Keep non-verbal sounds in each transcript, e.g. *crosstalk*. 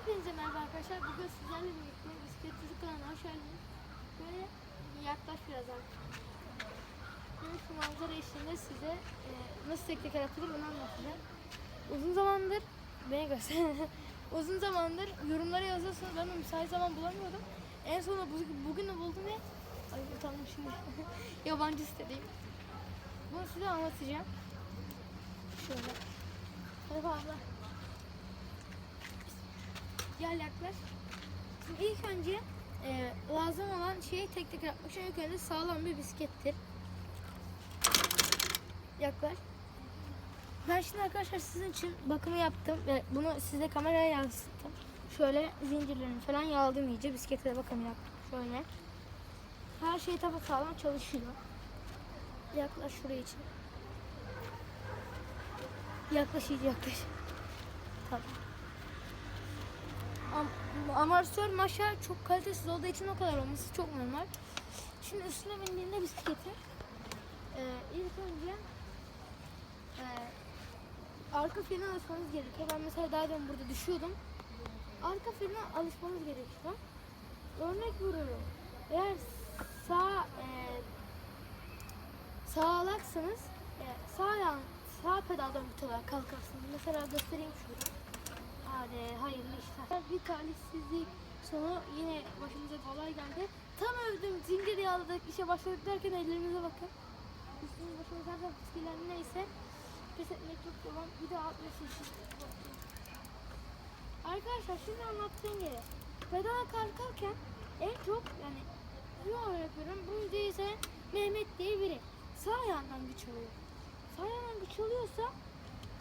Hepinize merhaba arkadaşlar. Bugün sizlerle birlikte bisiklet çocuk kanalına hoş geldiniz. Böyle yaklaş biraz artık. Böyle şu manzara eşliğinde size e, nasıl tek teker atılır bunu anlatacağım. Uzun zamandır, beni göster. *laughs* Uzun zamandır yorumlara yazıyorsunuz. Ben de müsait zaman bulamıyordum. En sonunda bu, bugün de buldum ve ay utandım şimdi. *laughs* Yabancı sitedeyim. Bunu size anlatacağım. Şöyle. Hadi abla. Gel yaklaş. Şimdi ilk önce e, lazım olan şey tek tek yapmak için ilk önce sağlam bir bisiklettir. Yaklaş. Ben şimdi arkadaşlar sizin için bakımı yaptım ve bunu size kameraya yansıttım. Şöyle zincirlerini falan yağladım iyice. Bisiklete de bakımı yaptım. Şöyle. Her şey tabi sağlam çalışıyor. Yaklaş şuraya için. Yaklaş iyice yaklaş. Tamam. Am- amortisör maşa çok kalitesiz olduğu için o kadar olması çok normal. Şimdi üstüne bindiğinde bisikleti e, ilk önce e, arka frene alışmanız gerekiyor. Ben mesela daha demin burada düşüyordum. Arka frene alışmanız gerekiyor. Örnek veriyorum. Eğer sağ e, sağlaksanız e, sağ yan, sağ pedaldan butarak kalkarsınız. Mesela göstereyim şurada. Hadi hayırlı işler. Bir talihsizlik sonu yine başımıza bir olay geldi. Tam övdüm zincir yağladık işe başladık derken ellerimize bakın. Üstümüz başımız her taraf etkilendi neyse. Pes etmek çok devam. Bir daha atmış işi. Arkadaşlar şimdi anlattığım yere pedala kalkarken en çok yani olarak veriyorum. Bu videoyu izleyen Mehmet diye biri sağ yandan güç alıyor. Sağ yandan güç alıyorsa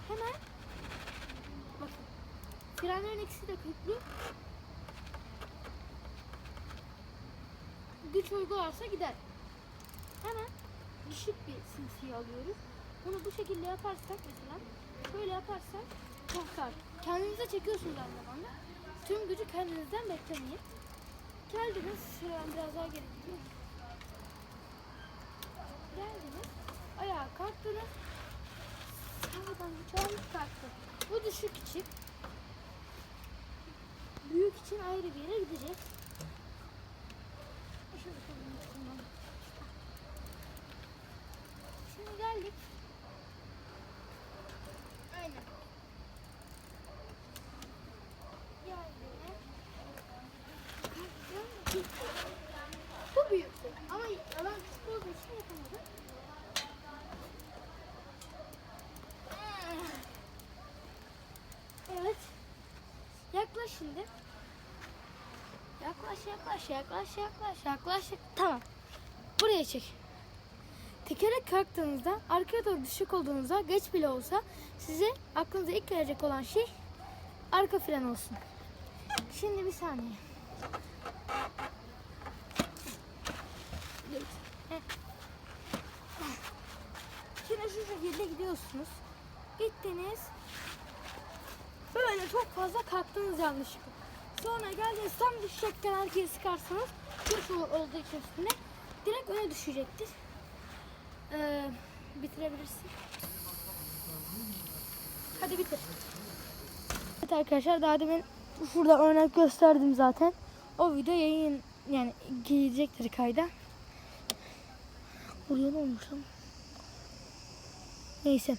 hemen bakın Frenlerin ikisi de köklü. Güç uygularsa gider. Hemen düşük bir sinsiyi alıyoruz. Bunu bu şekilde yaparsak mesela şöyle yaparsak kalkar. Kendinize çekiyorsunuz aynı zamanda. Tüm gücü kendinizden beklemeyin. Geldiniz, şuradan biraz daha geri gidiyoruz. Geldiniz, ayağa kalktınız. Sağdan almış kalktı. Bu düşük için büyük için ayrı bir yere gideceğiz. Şimdi geldik. Aynen. Geldim. Kalktım. Bu büyük. Ama alan küçük olduğu için yapamadım. Evet. Yaklaş şimdi. Yaklaş yaklaş yaklaş yaklaş yaklaş. Tamam. Buraya çek. Tekerlek kalktığınızda arkaya doğru düşük olduğunuzda geç bile olsa size aklınıza ilk gelecek olan şey arka fren olsun. Şimdi bir saniye. Şimdi şu şekilde gidiyorsunuz. Gittiniz. Böyle çok fazla kalktınız yanlışlıkla. Sonra geldiniz tam düşecekken arkaya sıkarsanız kuş olduğu için üstünde direkt öne düşecektir. Ee, bitirebilirsin. Hadi bitir. Evet arkadaşlar daha demin şurada örnek gösterdim zaten. O video yayın yani gelecektir kayda. Buraya ne olmuş lan? Neyse.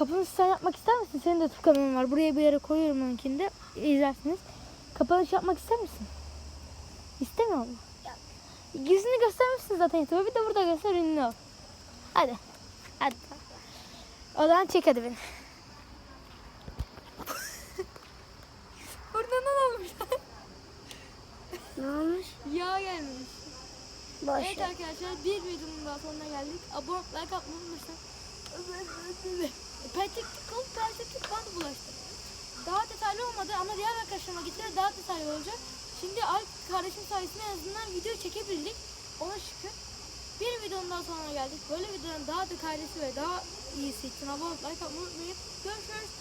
Kapanış sen yapmak ister misin? Senin de YouTube kanalın var. Buraya bir yere koyuyorum onunkini de. İzlersiniz. Kapanış yapmak ister misin? İstemiyor mu? Yüzünü göstermişsin zaten YouTube'a. Bir de burada göster ünlü ol. Hadi. Hadi. O zaman çek hadi beni. *laughs* Burnundan olmuş. Ne olmuş? Yağ gelmiş. Boş Evet arkadaşlar bir videonun daha sonuna geldik. Abone like atmayı unutmayın. Perteklik ol, perteklik bana bulaştı. Daha detaylı olmadı ama diğer arkadaşlarıma gittiğinde daha detaylı olacak. Şimdi Alp kardeşim sayesinde en azından video çekebildik. Ona şükür. Bir videonun daha sonuna geldik. Böyle videoların daha detaylısı ve daha iyisi için abone ol, like atmayı unutmayın. Görüşürüz.